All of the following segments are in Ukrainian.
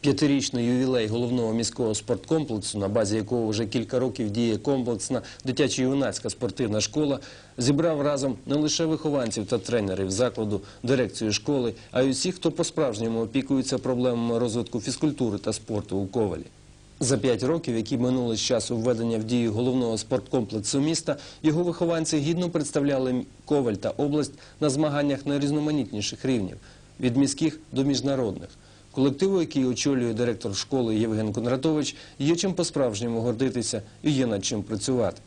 П'ятирічний ювілей головного міського спорткомплексу, на базі якого вже кілька років діє комплексна дитячо-юнацька спортивна школа, зібрав разом не лише вихованців та тренерів закладу, дирекцію школи, а й усіх, хто по-справжньому опікується проблемами розвитку фізкультури та спорту у Ковалі. За п'ять років, які минули з часу введення в дію головного спорткомплексу міста, його вихованці гідно представляли Коваль та область на змаганнях найрізноманітніших рівнів – від міських до міжнародних. Колективу, який очолює директор школи Євген Кондратович, є чим по-справжньому гордитися і є над чим працювати.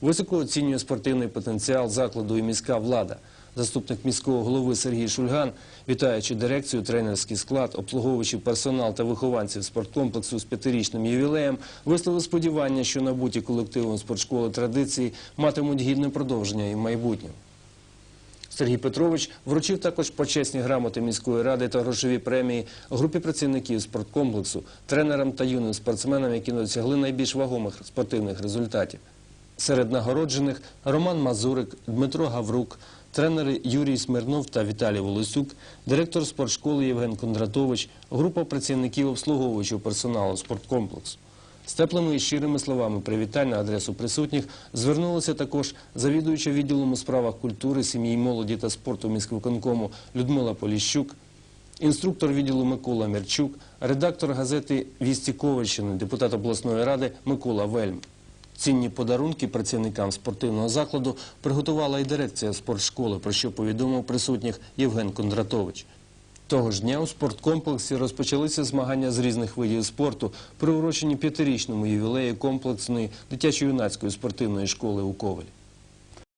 Високо оцінює спортивний потенціал закладу і міська влада. Заступник міського голови Сергій Шульган, вітаючи дирекцію, тренерський склад, обслуговуючи персонал та вихованців спорткомплексу з п'ятирічним ювілеєм, висловив сподівання, що набуті колективом спортшколи традиції матимуть гідне продовження і в майбутньому. Сергій Петрович вручив також почесні грамоти міської ради та грошові премії групі працівників спорткомплексу, тренерам та юним спортсменам, які досягли найбільш вагомих спортивних результатів. Серед нагороджених Роман Мазурик, Дмитро Гаврук, тренери Юрій Смирнов та Віталій Волосюк, директор спортшколи Євген Кондратович, група працівників обслуговуючого персоналу спорткомплексу. З теплими і щирими словами привітань на адресу присутніх звернулася також завідуюча відділом у справах культури, сім'ї, молоді та спорту міськвиконкому Людмила Поліщук, інструктор відділу Микола Мерчук, редактор газети «Вісті Ковальщини», депутат обласної ради Микола Вельм. Цінні подарунки працівникам спортивного закладу приготувала і дирекція спортшколи, про що повідомив присутніх Євген Кондратович. Того ж дня у спорткомплексі розпочалися змагання з різних видів спорту, приурочені п'ятирічному ювілею комплексної дитячо-юнацької спортивної школи у Ковалі.